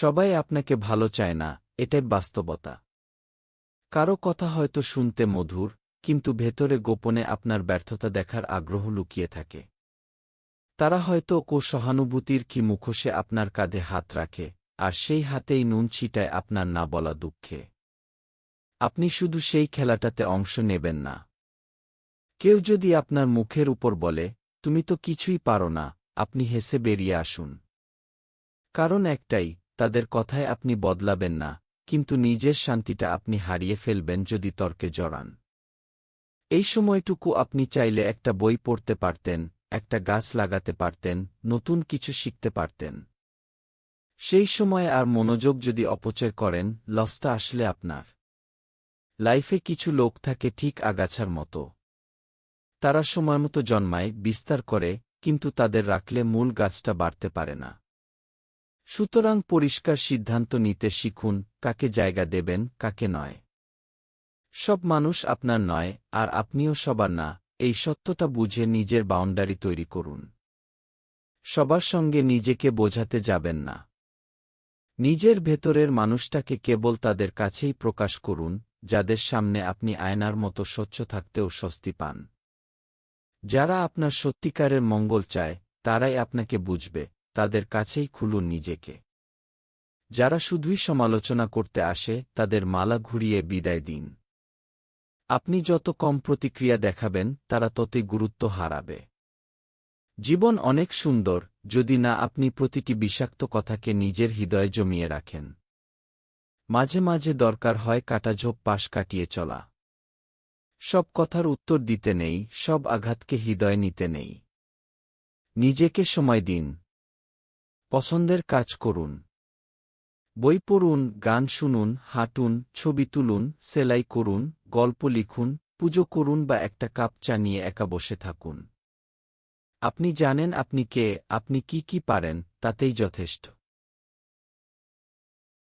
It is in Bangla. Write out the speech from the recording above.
সবাই আপনাকে ভালো চায় না, এটাই বাস্তবতা। কারও কথা হয়তো শুনতে মধুর, কিন্তু ভেতরে গোপনে আপনার ব্যর্থতা দেখার আগ্রহ লুকিয়ে থাকে। তারা হয়তো কো সহানুভূতির কি মুখোশে আপনার কাঁধে হাত রাখে, আর সেই হাতেই নুন ছিটায় আপনার না বলা দুঃখে। আপনি শুধু সেই খেলাটাতে অংশ নেবেন না। কেউ যদি আপনার মুখের উপর বলে, তুমি তো কিছুই পারো না, আপনি হেসে বেরিয়ে আসুন। কারণ একটাই তাদের কথায় আপনি বদলাবেন না, কিন্তু নিজের শান্তিটা আপনি হারিয়ে ফেলবেন যদি তর্কে জড়ান। এই সময়টুকু আপনি চাইলে একটা বই পড়তে পারতেন, একটা গাছ লাগাতে পারতেন, নতুন কিছু শিখতে পারতেন। সেই সময় আর মনোযোগ যদি অপচয় করেন, লসটা আসলে আপনার। লাইফে কিছু লোক থাকে ঠিক আগাছার মতো। তারা সময়মতো জন্মায়, বিস্তার করে, কিন্তু তাদের রাখলে মূল গাছটা বাড়তে পারে না। সুতরাং পরিষ্কার সিদ্ধান্ত নিতে শিখুন, কাকে জায়গা দেবেন, কাকে নয়। সব মানুষ আপনার নয়, আর আপনিও সবার না, এই সত্যটা বুঝে নিজের বাউন্ডারি তৈরি করুন। সবার সঙ্গে নিজেকে বোঝাতে যাবেন না। নিজের ভেতরের মানুষটাকে কেবল তাদের কাছেই প্রকাশ করুন, যাদের সামনে আপনি আয়নার মতো স্বচ্ছ থাকতেও স্বস্তি পান। যারা আপনার সত্যিকারের মঙ্গল চায়, তারাই আপনাকে বুঝবে তাদের কাছেই খুলুন নিজেকে। যারা শুধুই সমালোচনা করতে আসে, তাদের মালা ঘুরিয়ে বিদায় দিন। আপনি যত কম প্রতিক্রিয়া দেখাবেন, তারা ততই গুরুত্ব হারাবে। জীবন অনেক সুন্দর, যদি না আপনি প্রতিটি বিষাক্ত কথাকে নিজের হৃদয়ে জমিয়ে রাখেন। মাঝে মাঝে দরকার হয় কাটাঝোপ পাশ কাটিয়ে চলা। সব কথার উত্তর দিতে নেই, সব আঘাতকে হৃদয় নিতে নেই। নিজেকে সময় দিন। পছন্দের কাজ করুন। বই পড়ুন, গান শুনুন, হাঁটুন, ছবি তুলুন, সেলাই করুন, গল্প লিখুন, পুজো করুন বা একটা কাপ চা নিয়ে একা বসে থাকুন। আপনি জানেন আপনি কে, আপনি কি কি পারেন, তাতেই যথেষ্ট।